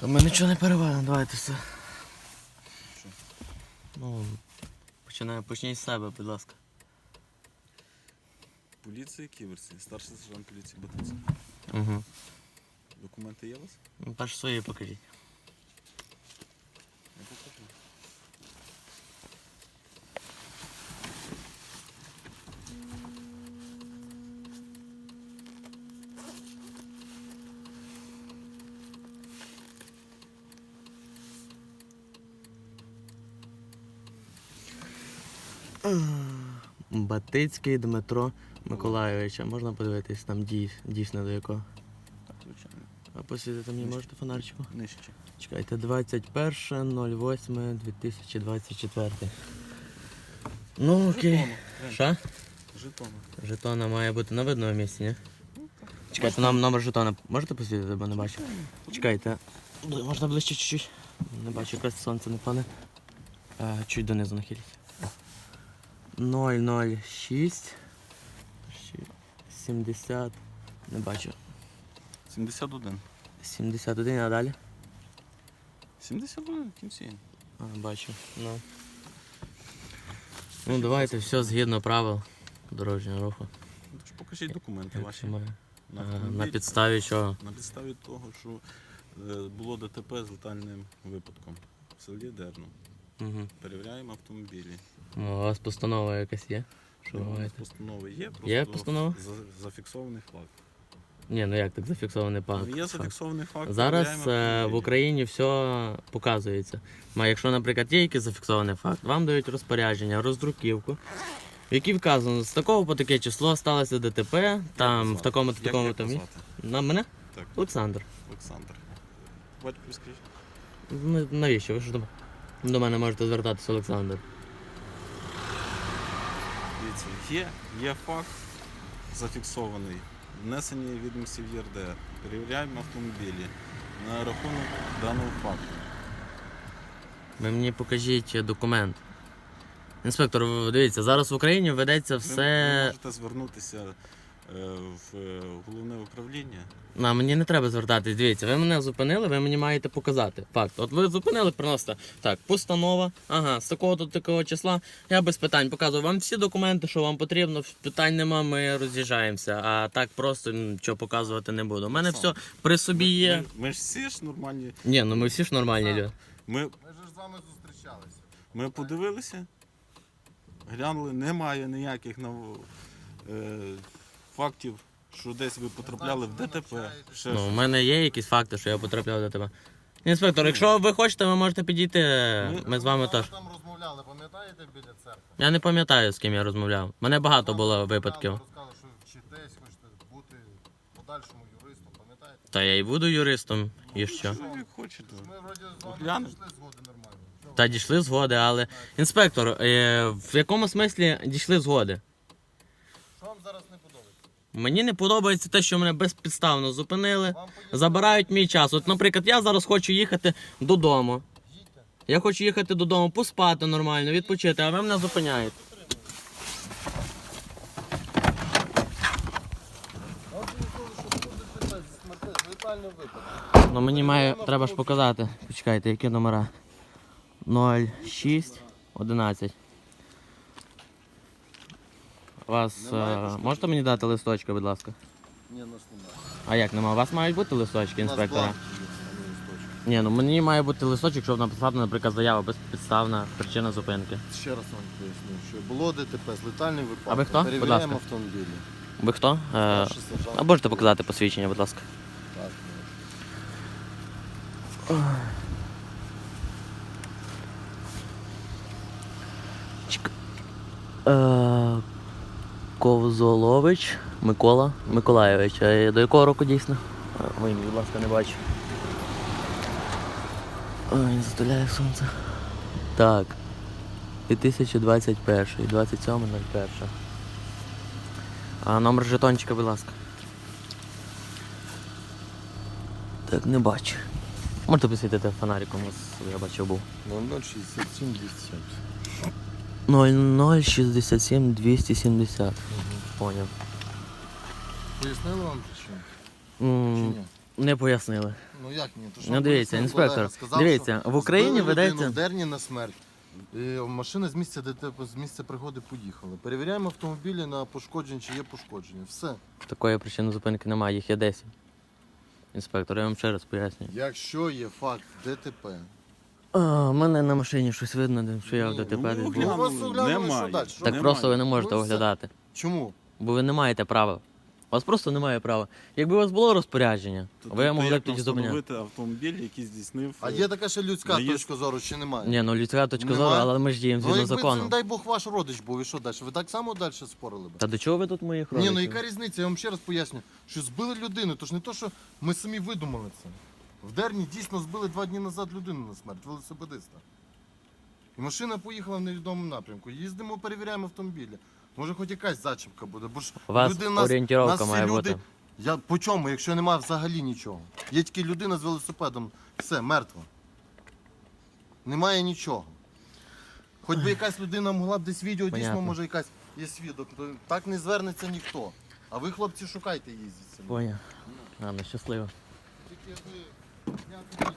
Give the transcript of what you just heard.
Та ми нічого не перевалимо, давайте все. Що? Ну, починаю, почніть з себе, будь ласка. Поліція ківерці, старший сержант поліції Батиць. Угу. Документи є у вас? Ну, перш свої покажіть. Я покажу. Батицький Дмитро Миколайович. А можна подивитись там дійсно до якого? Так, звичайно. А посвітити мені можете фонарчику? Нижче. Чекайте, 21.08.2024. Ну окей. Що? Жетону. Жетона має бути на видному місці, ні? Чекайте, нам номер жетона можете посвітити, бо не бачу. Чекайте. Можна ближче чуть-чуть. Не бачу, якось сонце не пане. Чуть донизу нахиліть. 006 70. Не бачу. 71. 71, а далі? 71 в кінці. А, бачу. Ну. Ну давайте все згідно правил дорожнього руху. Тож покажіть документи ваші. На, На автомобіль. підставі чого? На підставі того, що е, було ДТП з летальним випадком в селі Дерно. Угу. Перевіряємо автомобілі. Ну, у вас постанова якась є? Що Ну, маєте? Постанови є, просто Є постанова? за- зафіксований факт. Ні, ну як так зафіксований Ну, факт? Є зафіксований факт. Зараз перевіряємо е, в автомобілі. Україні все показується. А якщо, наприклад, є якийсь зафіксований факт, вам дають розпорядження, роздруківку, в якій вказано, з такого по таке число сталося ДТП, там в такому Як такому там. звати? На мене? Так, Олександр. Олександр. Скажіть. Ну, навіщо? Ви ж до, до мене можете звертатися, Олександр. Дивіться, є, є факт зафіксований. Внесені відомості в ЄРДР. Перевіряємо автомобілі на рахунок даного факту. Ви мені покажіть документ. Інспектор, ви дивіться, зараз в Україні ведеться Ви- все. можете звернутися в е, головне управління. На мені не треба звертатись. Дивіться, ви мене зупинили, ви мені маєте показати. Факт. От ви зупинили, приносите. Так, постанова. Ага, з такого до такого числа. Я без питань показую вам всі документи, що вам потрібно. Питань нема, ми роз'їжджаємося. А так просто нічого показувати не буду. У мене все при собі є. Ми, ми ж всі ж нормальні. Ні, ну ми всі ж нормальні люди. Ми, Ми ж з вами зустрічалися. ми подивилися, глянули, немає ніяких нав- е, фактів, що десь ви потрапляли в ДТП. Ще Ну, у мене є якісь факти, що я потрапляв до тебе. Інспектор, якщо ви хочете, ви можете підійти. Ми з вами Ми теж. там розмовляли, пам'ятаєте біля церкви? Я не пам'ятаю, з ким я розмовляв. Мене багато було випадків. Ви розказали, що вчитесь, хочете бути подальшому юристом, пам'ятаєте? Та я і буду юристом, і що. Що ви хочете? Ми вроді з вами дійшли згоди нормально. Що ви? Та дійшли згоди, але. Інспектор, е, в якому смислі дійшли згоди? Що вам зараз не? Мені не подобається те, що мене безпідставно зупинили, забирають мій час. От, наприклад, я зараз хочу їхати додому. Я хочу їхати додому, поспати нормально, відпочити, а ви мене зупиняєте. Ну мені має, треба ж показати. Почекайте, які номера? 06 11. Вас е, можете мені дати листочки, будь ласка? Ні, нас немає. А як нема? У вас мають бути листочки, У нас інспектора? бланки є, а не листочок. Ні, ну мені має бути листочок, щоб написати, наприклад, заяву безпідставна причина зупинки. Ще раз вам поясню, що було ДТП з летальним випадком. А ви хто? Будь Перевіряємо ласка. автомобілі. Ви хто? Е, Старший сержант. а можете показати посвідчення, будь ласка. Так. Е, Ковзолович Микола Миколайович. А до якого року дійсно? Ви, будь ласка, не бачу. Ой, затуляє сонце. Так. 2021, 27.01. А номер жетончика, будь ласка. Так, не бачу. Можете посвітити фонариком, я бачив був. 0067 270. 0067 270. Поняв. Пояснили вам причину? Чи ні? Не пояснили. Ну як ні? То що Ну вам дивіться, пояснив інспектор. Сказав, дивіться, що в Україні збили людину ведеться. в Дерні на смерть. І машина з місця ДТП, з місця пригоди поїхала. Перевіряємо автомобілі на пошкодження, чи є пошкодження. Все. Такої причини зупинки немає, їх є 10. Інспектор, я вам ще раз пояснюю. Якщо є факт ДТП, А, у мене на машині щось видно, що я в Ні, ДТП ну, десь був. Ну, вас Глянули, оглянули, що немає. далі? Що? Так Немає. просто ви не можете Ну, все. оглядати. Чому? Бо ви не маєте права. У вас просто немає права. Якби у вас було розпорядження, То- ви то могли б тоді зупиняти. встановити автомобіль, який здійснив. А є така ще людська Наїзд. точка зору, чи немає? Ні, ну людська точка Немає? зору, але ми ж діємо ну, згідно якби це, закону. не дай Бог, ваш родич був, і що далі? Ви так само далі спорили б? Та до чого ви тут моїх Ні, родичів? ну яка різниця? Я вам ще раз поясню, що збили людину, то ж не то, що ми самі видумали це. В Дерні дійсно збили два дні назад людину на смерть, велосипедиста. І машина поїхала в невідомому напрямку. Їздимо, перевіряємо автомобілі. Може, хоч якась зачіпка буде, бо ж У вас люди нас- нас всі має люди- бути. Я по чому, якщо немає взагалі нічого? Є тільки людина з велосипедом, все, мертва. Немає нічого. Хоч би якась людина могла б десь відео, дійсно, Понятно. може якась є свідок, то так не звернеться ніхто. А ви, хлопці, шукайте їздіть самі. Поняв. Ладно, щасливо. Тільки ви- я-